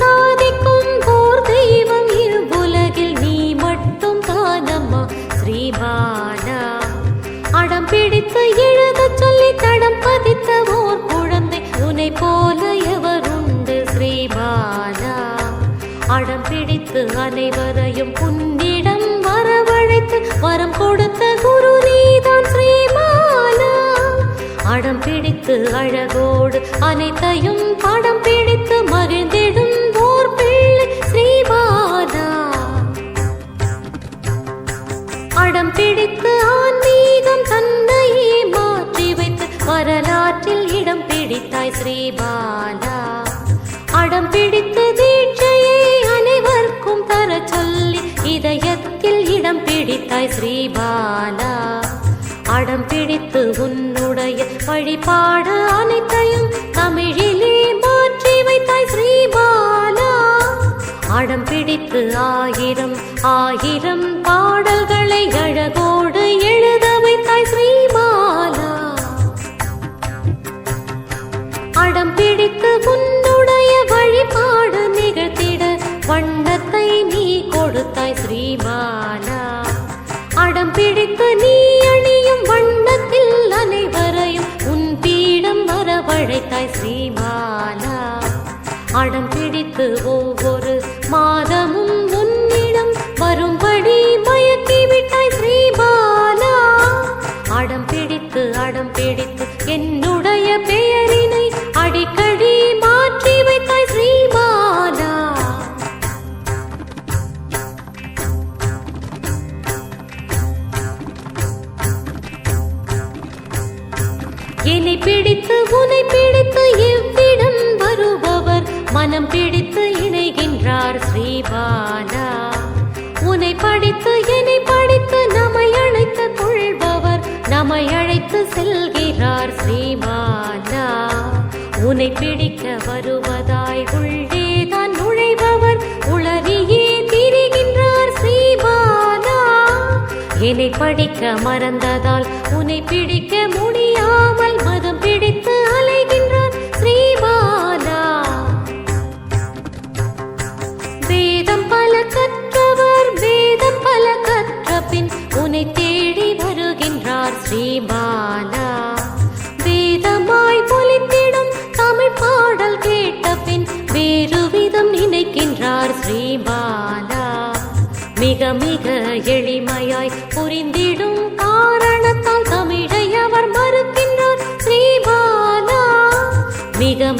சாதிக்கும் போர் தெய்வம் இவ்வுலகில் நீ மட்டும் தானம்மா. ஸ்ரீமானா அடம் பிடித்து எழுத சொல்லி தடம் பதித்த ஓர் குழந்தை உனை போல எவருண்டு ஸ்ரீமானா அடம் பிடித்து அனைவரையும் உன்னிடம் வரவழைத்து வரம் கொடுத்த குரு நீதான் ஸ்ரீமானா அடம் பிடித்து அழகோடு அனைத்தையும் படம் பிடித்து மகிழ்ந்து ஸ்ரீபாலா அடம் பிடித்து தீட்சையை அனைவருக்கும் தர சொல்லி இதயத்தில் இடம் பிடித்தாய் ஸ்ரீபாலா அடம் பிடித்து உன்னுடைய வழிபாடு அனைத்தையும் தமிழிலே மாற்றி வைத்தாய் ஸ்ரீபாலா அடம் பிடித்து ஆயிரம் ஆயிரம் பாடல்களை அழகோடு எழு வண்ணத்தை நீ கொடுத்தாய் ஸ்ரீமானா. அடம் பிடித்து நீ அணியும் வண்ணத்தில் அனைவரையும் உன் பீடம் வரவழைத்தாய் ஸ்ரீமானா. அடம் பிடித்து ஒவ்வொரு மாதமும் உன்னிடம் வரும்படி மயக்கி விட்டாய் ஸ்ரீபாலா அடம் பிடித்து அடம் பிடித்து என்னுடைய பெயரினை அடிக்கடி என்னை பிடித்து உன்னை பிடித்து எவ்விடம் வருபவர்? மனம் பிடித்து இணைகின்றார் ஸ்ரீபாலா. உன்னை படித்து என்னை படித்து நம்மை அழைத்து கொள்பவர். நம்மை அழைத்து செல்கிறார் ஸ்ரீபாலா. உன்னை பிடிக்க வருவதாய் உள்ளே தான் நுழைபவர். உளறியே திரிகின்றார் ஸ்ரீபாலா. என்னை படிக்க மறந்ததால் உன்னை பிடிக்க ஸ்ரீபாலா வேதமாய் பொலித்திடும் தமிழ் பாடல் கேட்ட பின் வேறு விதம் நினைக்கின்றார் ஸ்ரீபாலா மிக மிக எளிமையாய் புரிந்திடும் காரணத்தால் தமிழை அவர் மறுக்கின்றார் ஸ்ரீபாலா மிக